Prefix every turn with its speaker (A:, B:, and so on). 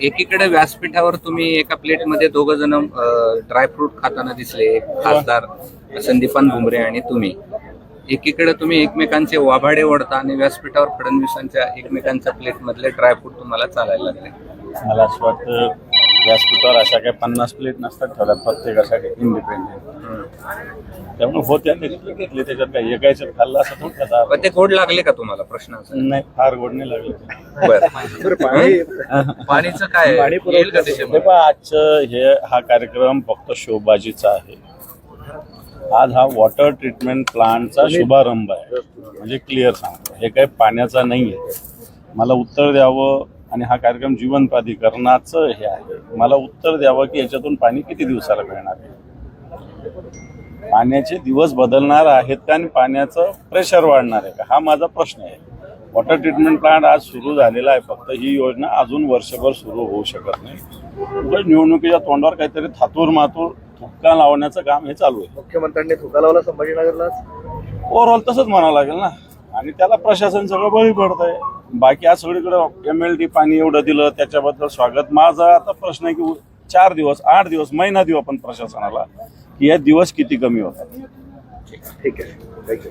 A: एकीकडे व्यासपीठावर तुम्ही एका प्लेटमध्ये दोघ जण ड्रायफ्रूट खाताना दिसले खासदार संदीपान भुमरे आणि तुम्ही. एकीकडे तुम्ही एकमेकांचे वाभाडे ओढता आणि व्यासपीठावर फडणवीसांच्या एकमेकांच्या प्लेट मधले ड्रायफ्रूट तुम्हाला चालायला लागले.
B: मला असं वाटतं व्यासपीठावर अशा काही पन्नास प्लेट नसतात ठेवल्यात प्रत्येकासाठी इंडिपेंडेंट त्यामुळे होत्या घेतले घेतले त्याच्यात काही एकायचं खाल्लं असं थोडं त्याचा
A: पण ते गोड लागले का तुम्हाला प्रश्न असा?
B: नाही फार गोड नाही लागले.
A: बरं. पाणीचं काय येईल का
B: हे
A: त्याच्यामध्ये?
B: पहा आजचं हे हा कार्यक्रम फक्त शोबाजीचा आहे. आज हा वॉटर ट्रीटमेंट प्लांटचा शुभारंभ आहे. म्हणजे क्लिअर सांगतो. हे काही पाण्याचा नाही आहे मला उत्तर द्यावं आणि हा कार्यक्रम जीवन प्राधिकरणाचं हे आहे. मला उत्तर द्यावं की याच्यातून पाणी किती दिवसाला मिळणार आहे? पाण्याचे दिवस बदलणार आहेत का आणि पाण्याचं प्रेशर वाढणार आहे का? हा माझा प्रश्न आहे. वॉटर ट्रीटमेंट प्लांट आज सुरू झालेला आहे. फक्त ही योजना अजून वर्षभर सुरू होऊ शकत नाही. निवडणुकीच्या तोंडावर काहीतरी थातूर मातूर थुक्का लावण्याचं काम हे चालू आहे.
C: मुख्यमंत्र्यांनी थुका लावला संभाजीनगरला
B: ओव्हरऑल तसंच म्हणावं लागेल ना. आणि त्याला प्रशासन सगळं बळी पडतंय. बाकी आज सगळीकडे एम एल डी पाणी एवढं दिलं त्याच्याबद्दल स्वागत. माझा आता प्रश्न आहे की चार दिवस आठ दिवस महिना देऊ आपण प्रशासनाला की या दिवस किती कमी होतात?
C: ठीक आहे. थँक्यू